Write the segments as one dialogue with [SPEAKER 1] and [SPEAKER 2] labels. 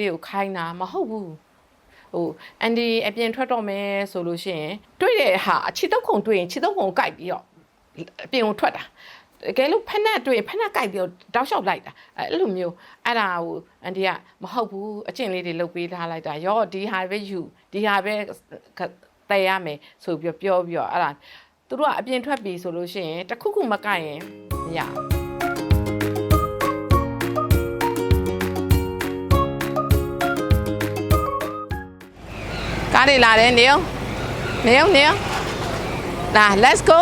[SPEAKER 1] လေးတွေကိုခိုင်းတာမဟုတ်ဘူးဟိုအန်ဒီအပြင်ထွက်တော့မယ်ဆိုလို့ရှိရင်တွေ့တဲ့ဟာအချစ်တုပ်ခုံတွေ့ရင်ချစ်တုပ်ခုံကိုကြိုက်ပြီးတော့အပြင်ကိုထွက်တာတကယ်လို့ဖက်နဲ့တွေ့ရင်ဖက်နဲ့ကြိုက်ပြီးတော့တောက်လျှောက်လိုက်တာအဲ့လိုမျိုးအဲ့ဒါကိုအန်ဒီကမဟုတ်ဘူးအကျင့်လေးတွေလုပ်ပေးထားလိုက်တာရောဒီဟာပဲယူဒီဟာပဲတည်ရမယ်ဆိုပြီးပြောပြီးတော့အဲ့ဒါသူတို့ကအပြင်ထွက်ပြီဆိုလို့ရှိရင်တခုခုမကြိုက်ရင်မရဘူး ကားတွေလာတယ်နေအောင်နေအောင်နေအောင်လာ let's go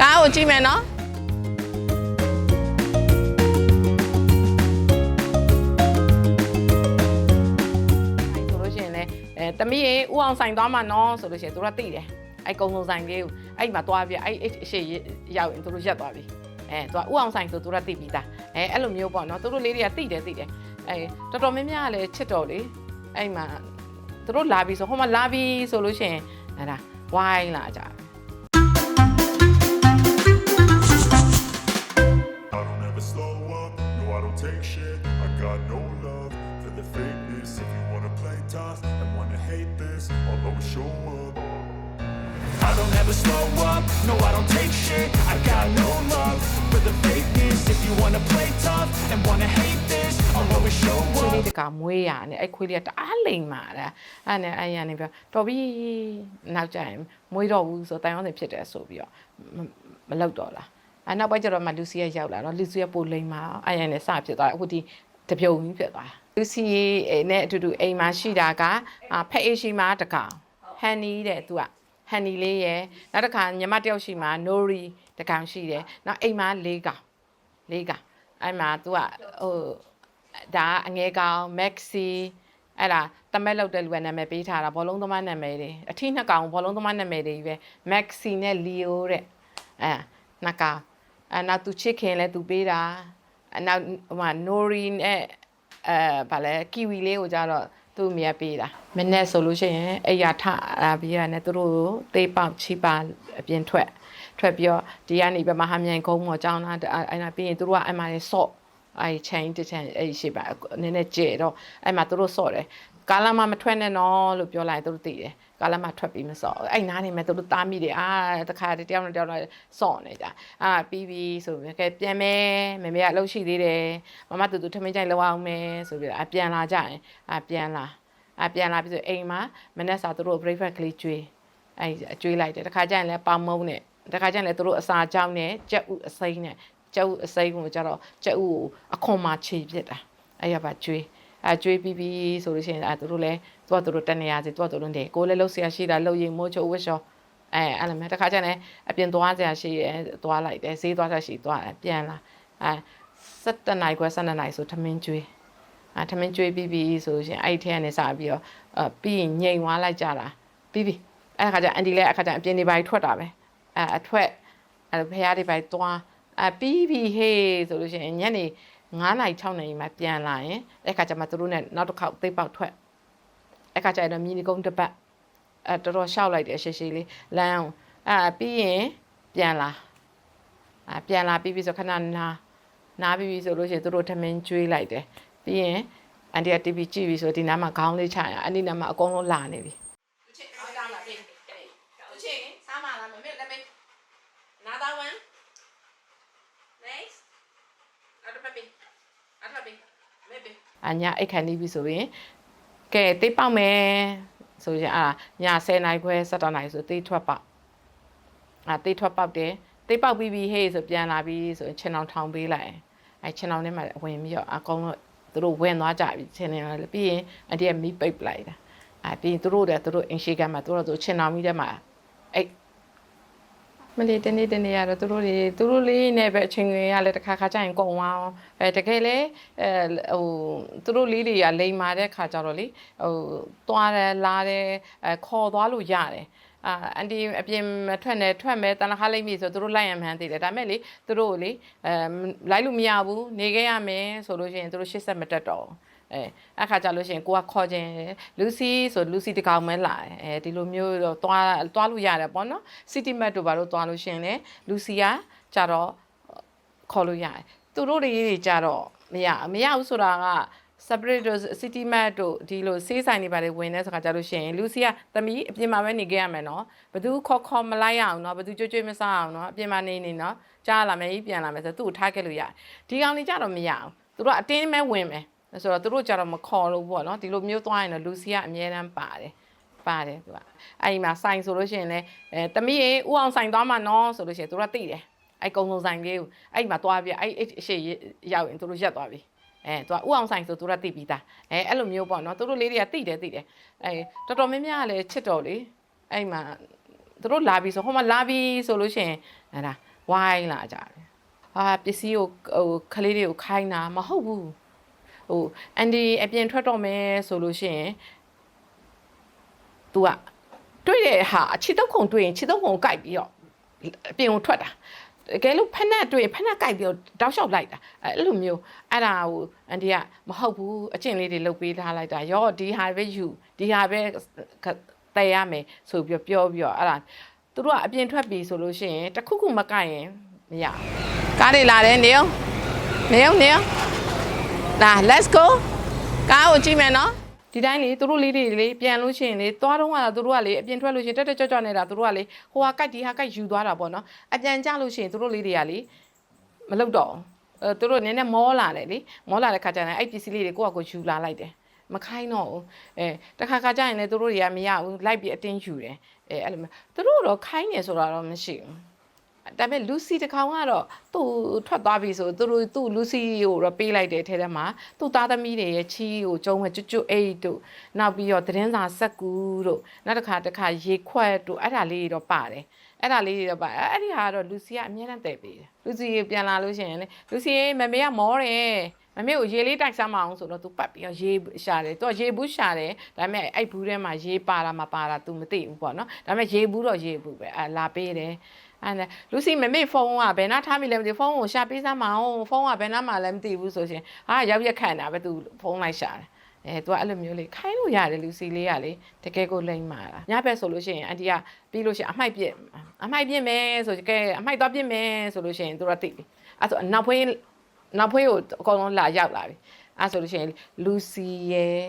[SPEAKER 1] ကားကိုကြည့်မယ်နော်ဆိုလို့ရှိရင်လည်းအဲတမီးရေဥအောင်ဆိုင်သွားမှာနော်ဆိုလို့ရှိရင်သူတို့ကသိတယ်အဲ့ကုံစုံဆိုင်လေးကိုအဲ့မှာသွားပြအဲ့အရှိရောက်ရင်သူတို့ရက်သွားပြီအဲသူကဥအောင်ဆိုင်ဆိုသူတို့ကသိပြီးသားအဲအဲ့လိုမျိုးပေါ့နော်သူတို့လေးတွေကသိတယ်သိတယ်အဲတော်တော်များများကလည်းချစ်တော်လေအဲ့မှာ သူတို့လာပြီဆိုဟိုမှာလာပြီဆိုလို့ရှိရင်အဲ့ဒါဝိုင်းလာကြတယ်
[SPEAKER 2] I don't ever slow up, no I don't take shit I got no love for the fakeness If you wanna play tough and wanna hate this I'll always show up I don't ever slow up, no I don't take shit I got no love for the fakeness If you wanna play tough and wanna hate this I'll always show
[SPEAKER 1] ခွေး
[SPEAKER 2] up
[SPEAKER 1] လေးတကမွေးရနဲ့အဲ့ခွေးလေးကတအားလိမ်မာတာအဲ့နဲ့အဲ့ရနေပြောတော်ပြီနောက်ကြရင်မွေးတော့ဘူးဆိုတိုင်အောင်နေဖြစ်တယ်ဆိုပြီးတော့မမလောက်တော့လားအဲ့နောက်ပိုင်းကျတော့မှလူစီယာရောက်လာတော့လူစီယာပိုလိမ်မာအဲ့ရနဲ့စဖြစ်သွားတယ်အခုဒီတပြုံကြီးဖြစ်သွားလူစီနဲ့အတူတူအိမ်မှာရှိတာကအာဖက်အေးရှိမှာတကောင်ဟန်နီတဲ့သူကဟန်နီလေးရယ်နောက်တစ်ခါညီမတယောက်ရှိမှာနိုရီတကောင်ရှိတယ်နောက်အိမ်မှာ၄ကောင်၄ကောင်အဲ့မှာ तू ကဟို ဒါကအငဲကောင်မက်ဆီအဲ့ဒါတမက်လောက်တဲ့လူကနာမည်ပေးထားတာဘောလုံးသမားနာမည်တွေအထီးနှစ်ကောင်ဘောလုံးသမားနာမည်တွေပဲမက်ဆီနဲ့လီယိုတဲ့အဲနှစ်ကောင်အဲနောက်သူချစ်ခင်လဲသူပေးတာအဲနောက်ဟိုမှာနိုရီနဲ့အဲဗာလဲကီဝီလေးကိုကြတော့သူ့အမြတ်ပေးတာမနေ့ဆိုလို့ရှိရင်အဲ့ရထလာပြီးရတယ်သူတို့ကိုသေးပေါက်ချိပါအပြင်ထွက်ထွက်ပြီးတော့ဒီကနေပဲမဟာမြိုင်ကုန်းပေါ်ကြောင်းလာအဲ့ဒါပြီးရင်သူတို့ကအဲ့မှာလေဆော့ အဲ့ chain တစ် chain အဲ့ရှိပါနည်းနည်းကျဲတော့အဲ့မှာသူတို့စော့တယ်ကာလာမမထွက်နဲ့နော်လို့ပြောလိုက်သူတို့သိတယ်ကာလာမထွက်ပြီးမစော့အဲ့နားနေမဲ့သူတို့သားမိတယ်အာတခါတည်းတယောက်နဲ့တယောက်နဲ့စော့နေကြအာပြီးပြီဆိုပြီးကဲပြန်မယ်မမေကအလုပ်ရှိသေးတယ်မမတူတူထမင်းကြိုက်လောက်အောင်မယ်ဆိုပြီးအပြန်လာကြရင်အပြန်လာအပြန်လာပြီးဆိုအိမ်မှာမနေ့စာသူတို့ breakfast ကလေးကျွေးအဲ့အကျွေးလိုက်တယ်တခါကျရင်လည်းပေါင်မုံနဲ့တခါကျရင်လည်းသူတို့အစာကြောင်းနဲ့ကြက်ဥအစိမ့်နဲ့ ကျုပ်အစိမ်းကိုကျတော့ကျုပ်ကိုအခွန်မှာခြေပြစ်တာအဲ့ရပါကျွေးအဲကျွေးပြီးပြီးဆိုလို့ရှိရင်အဲသူတို့လည်းသူကသူတို့တနေရစီသူကသူတို့နေကိုလည်းလှုပ်ရှားရှိတာလှုပ်ရင်မိုးချိုဝစ်လျှော်အဲအဲ့လိုမျိုးတစ်ခါကျရင်အပြင်သွားစရာရှိရဲသွားလိုက်တယ်ဈေးသွားဆက်ရှိသွားတယ်ပြန်လာအဲ7နိုင်ခွဲ12နိုင်ဆိုထမင်းကျွေးအဲထမင်းကျွေးပြီးပြီးဆိုလို့ရှိရင်အဲ့ဒီထဲကနေစပြီးတော့အပြီးရင်ညိန်သွားလိုက်ကြတာပြီးပြီအဲ့ခါကျအန်ဒီလည်းအခါကျအပြင်နေပါထွက်တာပဲအဲအထွက်အဲဖះတွေပါသွား အပြီးပြီဟေးဆိုလို့ရှိရင်ညနေ9နိုင်6နိုင်မှပြန်လာရင်အဲ့ခါကျမှသူတို့နဲ့နောက်တစ်ခေါက်သိပ်ပေါက်ထွက်အဲ့ခါကျတော့မြင်းဒီကုန်းတစ်ပတ်အဲတော်တော်ရှောက်လိုက်တယ်ရှေ့ရှေ့လေးလမ်းအောင်အဲပြီးရင်ပြန်လာအပြန်လာပြီးပြီဆိုခဏနာနားပြီးပြီဆိုလို့ရှိရင်သူတို့ထမင်းကျွေးလိုက်တယ်ပြီးရင်အန်တီက TV ကြည့်ပြီဆိုဒီနားမှာခေါင်းလေးချရအဲ့ဒီနားမှာအကုန်လုံးလာနေပြီသူချစ်အားတောင်းလာပြီသူချစ်စားမလားမမေလည်းမေ Another one. Next. Other baby. Other baby. Baby. အညာအိတ်ခံနေပြီဆိုရင်ကဲတေးပေါက်မယ်ဆိုရင်အာည10နိုင်ခွဲ17နိုင်ဆိုတေးထွက်ပေါက်အာတေးထွက်ပေါက်တယ်တေးပေါက်ပြီးပြီဟေးဆိုပြန်လာပြီဆိုရင်ခြေနှောင်ထောင်ပေးလိုက်အဲခြေနှောင်ထဲမှာဝင်ပြီးတော့အကောင်တော့သူတို့ဝင်သွားကြပြီခြေနှောင်လည်းပြီးရင်အတည်းကမီးပိတ်ပလိုက်တာအဲပြီးရင်သူတို့တဲ့သူတို့အင်ရှိကမှာသူတို့တို့ခြေနှောင်ပြီးတဲ့မှာအဲ့ မလေးတနေ့တနေ့ရတော့သူတို့တွေသူတို့လေးနဲ့ပဲအချိန်ငွေရလဲတစ်ခါခါကျရင်ကုန်သွားအောင်အဲတကယ်လဲအဲဟိုသူတို့လေးတွေကလိန်မာတဲ့ခါကျတော့လေဟိုသွားတယ်လာတယ်အဲခေါ်သွားလို့ရတယ်အာအန်တီအပြင်မထွက်နဲ့ထွက်မယ်တန်လခါလိုက်ပြီဆိုသူတို့လိုက်ရမှန်းသိတယ်ဒါပေမဲ့လေသူတို့ကိုလေအဲလိုက်လို့မရဘူးနေခဲ့ရမယ်ဆိုလို့ရှိရင်သူတို့ရှစ်ဆက်မတက်တော့ဘူး အဲအခါကြလို့ရှိရင်ကိုကခေါ်ခြင်းလူစီဆိုလူစီတကောင်မဲလာတယ်အဲဒီလိုမျိုးတော့သွားသွားလို့ရတယ်ပေါ့နော်စီတီမတ်တို့ဘာလို့သွားလို့ရှိရင်လေလူစီကကြတော့ခေါ်လို့ရတယ်သူတို့တွေကြတော့မရမရဘူးဆိုတာက separate တို့ city map တို့ဒီလိုစေးဆိုင်တွေပါတယ်ဝင်တဲ့စကားကြလို့ရှိရင်လူစီကသမီးအပြင်မှာပဲနေခဲ့ရမယ်နော်ဘသူခေါ်ခေါ်မလိုက်ရအောင်နော်ဘသူကြွကြွမစားအောင်နော်အပြင်မှာနေနေနော်ကြားလာမယ်ကြီးပြန်လာမယ်ဆိုသူ့ကိုထားခဲ့လို့ရတယ်ဒီကောင်လေးကြတော့မရအောင်သူတို့ကအတင်းမဲဝင်မယ် ဆိုတော့သူတို့ကြတော့မခေါ်လို့ပေါ့နော်ဒီလိုမျိုးသွားရင်တော့လူစီကအမြဲတမ်းပါတယ်ပါတယ်သူကအဲ့ဒီမှာဆိုင်ဆိုလို့ရှိရင်လည်းအဲတမီးရေဥအောင်ဆိုင်သွားမှာနော်ဆိုလို့ရှိရင်သူတို့ကသိတယ်အဲ့ကုံစုံဆိုင်လေးကိုအဲ့ဒီမှာသွားပြအဲ့အဲ့အရှိရောက်ရင်သူတို့ရက်သွားပြီအဲသူကဥအောင်ဆိုင်ဆိုသူတို့ကသိပြီးသားအဲအဲ့လိုမျိုးပေါ့နော်သူတို့လေးတွေကသိတယ်သိတယ်အဲတော်တော်များများကလည်းချစ်တော်လေအဲ့မှာသူတို့လာပြီးဆိုဟိုမှာလာပြီးဆိုလို့ရှိရင်အဲ့ဒါဝိုင်းလာကြတယ်ဟာပစ္စည်းကိုဟိုခလေးတွေကိုခိုင်းတာမဟုတ်ဘူး ဟိုအန်ဒီအပြင်ထွက်တော့မယ်ဆိုလို့ရှိရင် तू ကတွေ့တဲ့ဟာအချစ်တော့ခုံတွေ့ရင်ချစ်တော့ခုံကိုက်ပြီးတော့အပြင်ကိုထွက်တာတကယ်လို့ဖက်နဲ့တွေ့ရင်ဖက်နဲ့ကိုက်ပြီးတော့တောက်လျှောက်လိုက်တာအဲ့လိုမျိုးအဲ့ဒါကိုအန်ဒီကမဟုတ်ဘူးအကျင့်လေးတွေလုပ်ပေးထားလိုက်တာရောဒီဟာပဲယူဒီဟာပဲတည်ရမယ်ဆိုပြီးပြောပြီးတော့အဲ့ဒါသူတို့ကအပြင်ထွက်ပြီဆိုလို့ရှိရင်တခုခုမကိုက်ရင်မရဘူးကားတွေလာတယ်နေအောင်နေအောင်နေအောင် လာ let's go ကားကိုကြည့်မယ်နော်ဒီတိုင်းလေသူတို့လေးတွေလေပြန်လို့ရှိရင်လေသွားတော့ကသူတို့ကလေအပြင်ထွက်လို့ရှိရင်တက်တက်ကြွကြွနေတာသူတို့ကလေဟိုဟာကိုက်ဒီဟာကိုက်ယူသွားတာပေါ့နော်အပြန်ကြလို့ရှိရင်သူတို့လေးတွေကလေမလုပ်တော့ဘူးအဲသူတို့နည်းနည်းမောလာတယ်လေမောလာတဲ့ခါကျရင်အဲ့ပစ္စည်းလေးတွေကိုယ့်အကိုယူလာလိုက်တယ်မခိုင်းတော့ဘူးအဲတခါခါကျရင်လေသူတို့တွေကမရဘူးလိုက်ပြီးအတင်းယူတယ်အဲအဲ့လိုမျိုးသူတို့တော့ခိုင်းနေဆိုတာတော့မရှိဘူး ဒါပေမဲ့လူစီတကောင်ကတော့သူ့ထွက်သွားပြီဆိုသူတို့သူ့လူစီကိုတော့ပေးလိုက်တယ်ထဲထဲမှာသူ့သားသမီးတွေရဲ့ချီးကိုကျုံးဝဲကျွတ်ကျွတ်အိတ်တို့နောက်ပြီးတော့သတင်းစာဆက်ကူတို့နောက်တစ်ခါတစ်ခါရေခွက်တို့အဲ့ဒါလေးတွေတော့ပါတယ်အဲ့ဒါလေးတွေတော့ပါအဲ့ဒီဟာကတော့လူစီကအမြဲတမ်းတည်ပေးတယ်လူစီပြန်လာလို့ရှိရင်လေလူစီရဲ့မမေကမောတယ်မမေကိုရေလေးတိုက်စမ်းမအောင်ဆိုတော့သူပတ်ပြီးတော့ရေရှာတယ်သူကရေဘူးရှာတယ်ဒါပေမဲ့အဲ့ဘူးထဲမှာရေပါတာမပါတာ तू မသိဘူးပေါ့နော်ဒါပေမဲ့ရေဘူးတော့ရေဘူးပဲအာလာပေးတယ် အဲ့လူစီမမေဖုန်းကဘယ်နာထားမိလဲမသိဖုန်းကိုရှာပေးစမ်းမအောင်ဖုန်းကဘယ်နာမှလည်းမသိဘူးဆိုရှင်ဟာရောက်ရက်ခန့်တာပဲသူဖုန်းလိုက်ရှာတယ်အဲသူကအဲ့လိုမျိုးလေးခိုင်းလို့ရတယ်လူစီလေးကလေတကယ်ကိုလိမ့်မာတာညဘက်ဆိုလို့ရှိရင်အန်တီကပြီးလို့ရှိရင်အမိုက်ပြစ်အမိုက်ပြစ်မယ်ဆိုကဲအမိုက်တော့ပြစ်မယ်ဆိုလို့ရှိရင်သူကတိပြီအဲ့ဆိုနောက်ဖွေးနောက်ဖွေးကိုအကုန်လုံးလာရောက်လာပြီအဲ့ဆိုလို့ရှိရင်လူစီရယ်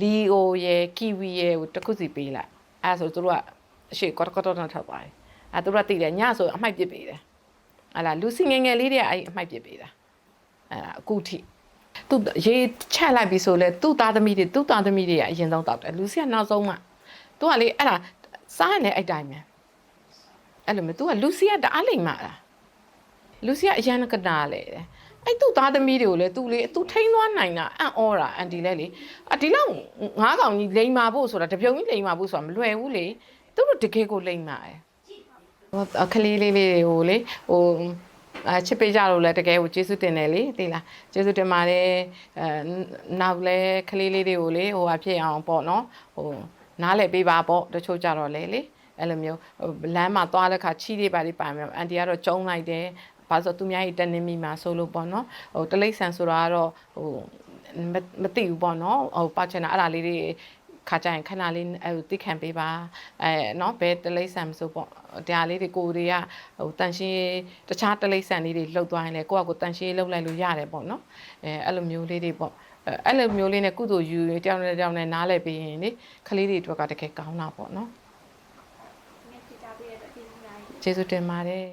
[SPEAKER 1] လီအိုရယ်ကီဝီရယ်ကိုတစ်ခုစီပေးလိုက်အဲ့ဆိုသူတို့ကအရှိကော့ကော့တော့ထောက်ပါတယ် အဲ့သူတို့ကသိတယ်ညဆိုအမိုက်ပြစ်ပေးတယ်ဟလာလူစီငယ်ငယ်လေးတွေကအဲ့အမိုက်ပြစ်ပေးတာအဲ့ဒါအခုထိသူရေချက်လိုက်ပြီဆိုလဲသူ့သားသမီးတွေသူ့သားသမီးတွေကအရင်ဆုံးတောက်တယ်လူစီကနောက်ဆုံးမှသူကလေအဲ့ဒါစားရင်လည်းအဲ့တိုင်းပဲအဲ့လိုမျိုးသူကလူစီကတအားလိမ်မာတာလူစီကအရန်ကနာလေတဲ့အဲ့သူ့သားသမီးတွေကိုလည်းသူလေသူထိန်းသွားနိုင်တာအံ့ဩတာအန်တီလဲလေအဒီလောက်ငါးကောင်ကြီးလိမ်မာဖို့ဆိုတာတပြုံကြီးလိမ်မာဖို့ဆိုတာမလွယ်ဘူးလေသူတို့တကယ်ကိုလိမ်မာတယ်ဟို ကလေးလေးလေးတွေကိုလေဟိုအချစ်ပေးကြလို့လဲတကယ်ကိုကျေးဇူးတင်တယ်လေသိလားကျေးဇူးတင်ပါတယ်အဲနောက်လဲကလေးလေးတွေကိုလေဟိုအဖြစ်အောင်ပေါ့နော်ဟိုနားလဲပေးပါပေါ့တချို့ကြတော့လေလေအဲ့လိုမျိုးဟိုလမ်းမှာသွားတဲ့ခါချီးလေးပါလေးပါမယ်အန်တီကတော့ကျုံလိုက်တယ်ဘာလို့သူများကြီးတက်နေမိမှာဆိုလို့ပေါ့နော်ဟိုတလိမ့်ဆန်ဆိုတာကတော့ဟိုမမသိဘူးပေါ့နော်ဟိုပါချင်တာအဲ့ဒါလေးတွေ ခါကြရင်ခဏလေးအဲသိခံပေးပါအဲနော်ဘယ်တလိမ့်ဆန်မဆိုပေါ့ဒါလေးတွေကိုတွေကဟိုတန်ရှင်းတခြားတလိမ့်ဆန်လေးတွေလှုပ်သွားရင်လေကိုကကိုတန်ရှင်းလှုပ်လိုက်လို့ရတယ်ပေါ့နော်အဲအဲ့လိုမျိုးလေးတွေပေါ့အဲ့လိုမျိုးလေးနဲ့ကုသိုလ်ယူရင်တောင်းနဲ့တောင်းနဲ့နားလည်ပေးရင်လေကလေးတွေအတွက်ကတကယ်ကောင်းတာပေါ့
[SPEAKER 3] နော်
[SPEAKER 1] ကျေးဇူးတင်ပါတယ်